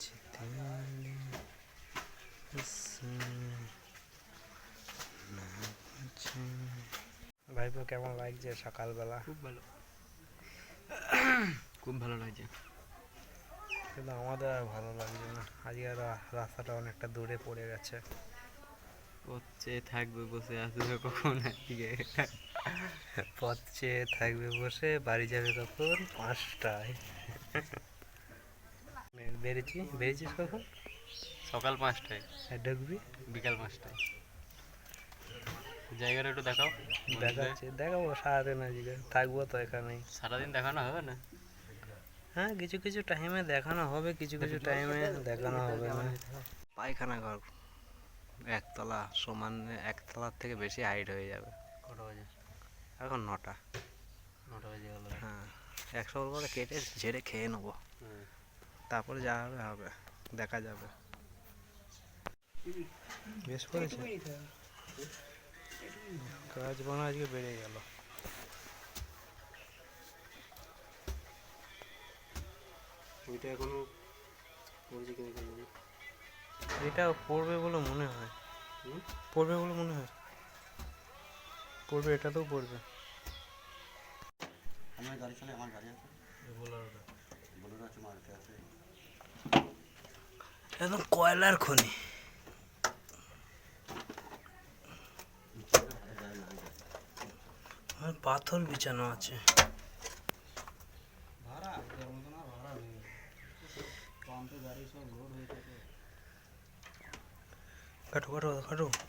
যেতে ভাইপো কেমন লাগছে সকালবেলা? খুব ভালো। খুব ভালো লাগছে। কিন্তু আমাদের আর ভালো লাগছে না। আজকে রাস্তাটা অনেকটা দূরে পড়ে গেছে। পথ চেয়ে থাকবে বসে আসবে কখন এদিকে পথ চেয়ে থাকবে বসে বাড়ি যাবে কখন পাঁচটায়। বেরিয়েছি বেরিয়েছিস কখন? সকাল পাঁচটায়। আর ঢুকবি বিকাল পাঁচটায়। জায়গাটা একটু দেখাও। দেখাচ্ছি দেখাবো সারাদিন আজকে থাকব তো এখানেই। সারাদিন দেখানো হবে না? হ্যাঁ কিছু কিছু টাইমে দেখানো হবে কিছু কিছু টাইমে দেখানো হবে না। পায়খানা ঘর একতলা সমান একতলার থেকে বেশি হাইট হয়ে যাবে। কটা বাজে? এখন নটা। নটা বাজে গেল। হ্যাঁ একশো করে কেটে ঝেড়ে খেয়ে নেব। হুম। তারপরে যা হবে হবে। দেখা যাবে। বেশ করেছে। কাজ বানা আজকে বেড়ে গেল। ওইটা এখনও পড়ছে কিনা জানি। এটা পড়বে বলে মনে হয়? পড়বে বলে মনে হয়। পড়বে এটাতেও পড়বে। আমার গাড়ি চলে আমার গাড়ি আছে বলে আছে মারতে আছে একদম কয়লার খনি? পাথর বিছানো আছে।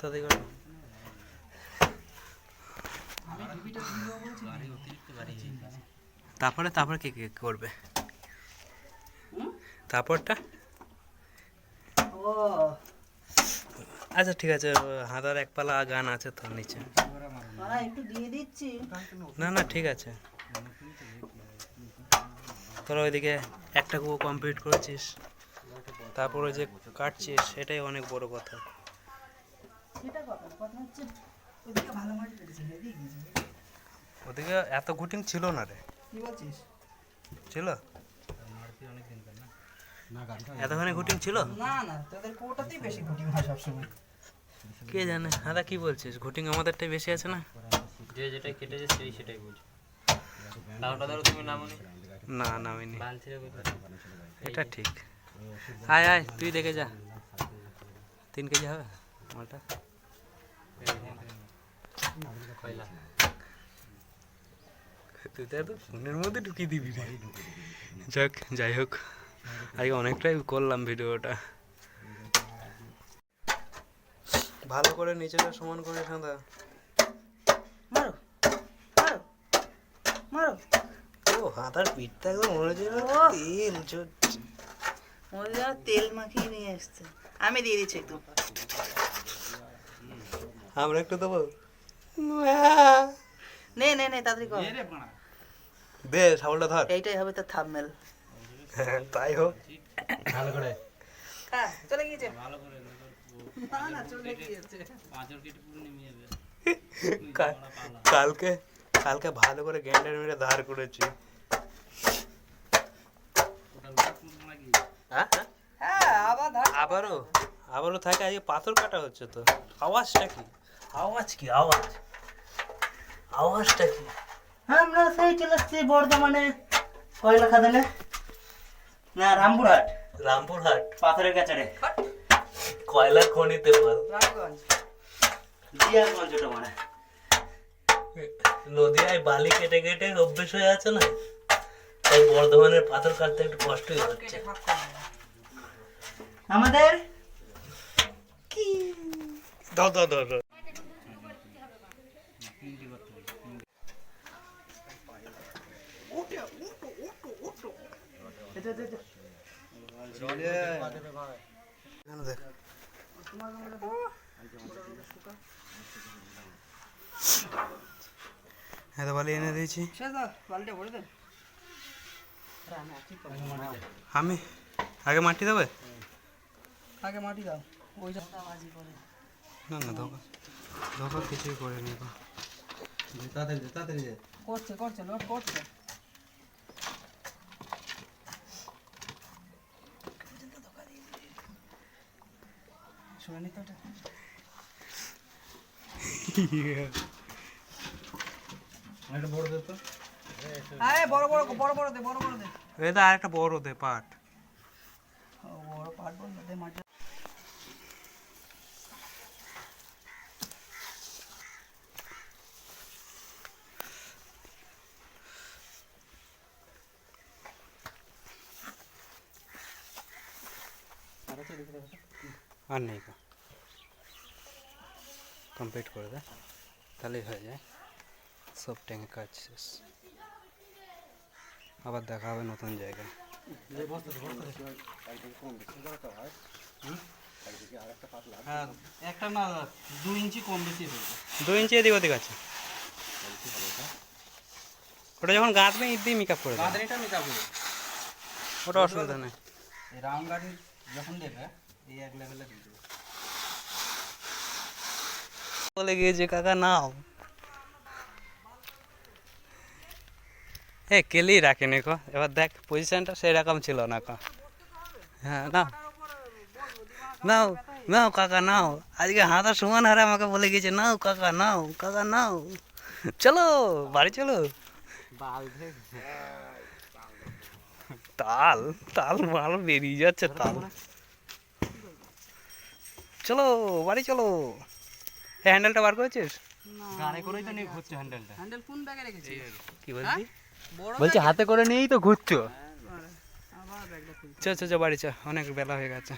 তাদের তারপরে তারপরে কে কে করবে? তারপরটা? আচ্ছা ঠিক আছে হাতার এক পালা গান আছে তোর নিচে। একটু দিয়ে দিচ্ছি। না না ঠিক আছে। তোরা ওইদিকে একটা কুয়ো কমপ্লিট করেছিস তারপর ওই যে কাটছিস সেটাই অনেক বড় কথা। ওদিকে এত গুটিং ছিল না রে। কি বলছিস? ছিল? এতখানি গুটিং ছিল? না না তোদের কোটাতেই বেশি ঘুটি হয় সবসময়। কে জানে? হাদা কি বলছিস? ঘুটিং আমাদেরটাই বেশি আছে না? যে যেটা কেটেছে সেই সেটাই বলছে লাউটা ধরো তুমি নামনি না। নামিনি। এটা ঠিক। আয় আয় তুই দেখে যা। তিন কেজি হবে মালটা? তুই তো ফোনের মধ্যে ঢুকিয়ে দিবি যাক যাই হোক। আজকে অনেকটাই করলাম ভিডিওটা। ভালো করে নিচেটা সমান করে সাঁদা মারো মারো মারো। ও হাতার পিঠটা একদম মনে হচ্ছে তেল ঝরছে। মনে তেল মাখিয়ে নিয়ে এসছে। আমি দিয়ে দিচ্ছি একটু। আমরা একটু দেবো? নে নে নে তাড়াতাড়ি কর। দে সাবলটা ধর। এইটাই হবে তোর থামমেল হ্যাঁ, তাই হোক। ভালো করে। চলে গিয়েছে। ভালো করে না না চলে গিয়েছে। পাঁচর কেটে পুরো নেমে যাবে কালকে কালকে ভালো করে গ্যান্ডার মেরে ধার করেছি। হ্যাঁ হ্যাঁ। হ্যাঁ আবার আবারও আবারও থাকে আজকে পাথর কাটা হচ্ছে তো। আওয়াজটা কি? আওয়াজ কি আওয়াজ? আওয়াজটা কি? হ্যাঁ আমরা সেই চলে এসছি বর্ধমানে কয়লা খাদানে। না রামপুরহাট। রামপুরহাট? পাথরের কাছারে কয়লার খনিতে বল। রামগঞ্জ। জিয়াগঞ্জ ওটা মানে নদিয়ায় বালি কেটে কেটে অভ্যেস হয়ে আছে না? তাই বর্ধমানের পাথর কাটতে একটু কষ্টই হচ্ছে। আমাদের? কি দাও দাও দাও। দাও। এখানে দেখ হ্যাঁ তো বালি এনে দিয়েছি বালিটা ভরে দেন আমি আগে মাটি দেবে আগে মাটি দাও ওই বাজি করে না না ধোকা ধোকা কিছুই করে নিব তাড়াতাড়ি দে, তাড়াতাড়ি দে। করছে করছে লোড করছে শুনি তো এটা। একটা বড় দে তো আরে বড় বড় বড় বড় দে বড় বড় দে এটা আরেকটা বড় দে পাট ও, বড় পাট বড় দে মাছ আর নেই কমপ্লিট করে দে। তাহলেই হয়ে যায়। সব ট্যাঙ্কে কাজ শেষ। আবার দেখা হবে নতুন জায়গায়। হ্যাঁ একটা না দু ইঞ্চি কম বেশি দু ইঞ্চি এদিক ওদিক আছে। ওটা যখন গাঁথবে ইট দিয়ে মেকআপ করে ওটা অসুবিধা নেই। রাউন্ড গাড়ি যখন দেবে এই এক লেভেলে দিয়ে দেবে। বলে গিয়েছে, কাকা, নাও। এ, কেলি রাখেনি কো? এবার দেখ পজিশনটা সেরকম ছিল না কো। হ্যাঁ নাও। নাও নাও, কাকা, নাও। আজকে হাতা সমান হারে আমাকে বলে গিয়েছে, নাও, কাকা নাও কাকা, নাও। চলো, বাড়ি চলো। তাল তাল মাল বেরিয়ে যাচ্ছে, তাল। চলো, বাড়ি চলো। এই হ্যান্ডেলটা বার করেছিস? গাড়ি করেই তো নিয়ে ঘুরছো হ্যান্ডেলটা হ্যান্ডেল কোন ব্যাগে রেখেছিস? কি বলছি? বড় বলছি হাতে করে নিয়েই তো ঘুরছো। চ চ চ বাড়ি চ অনেক বেলা হয়ে গেছে।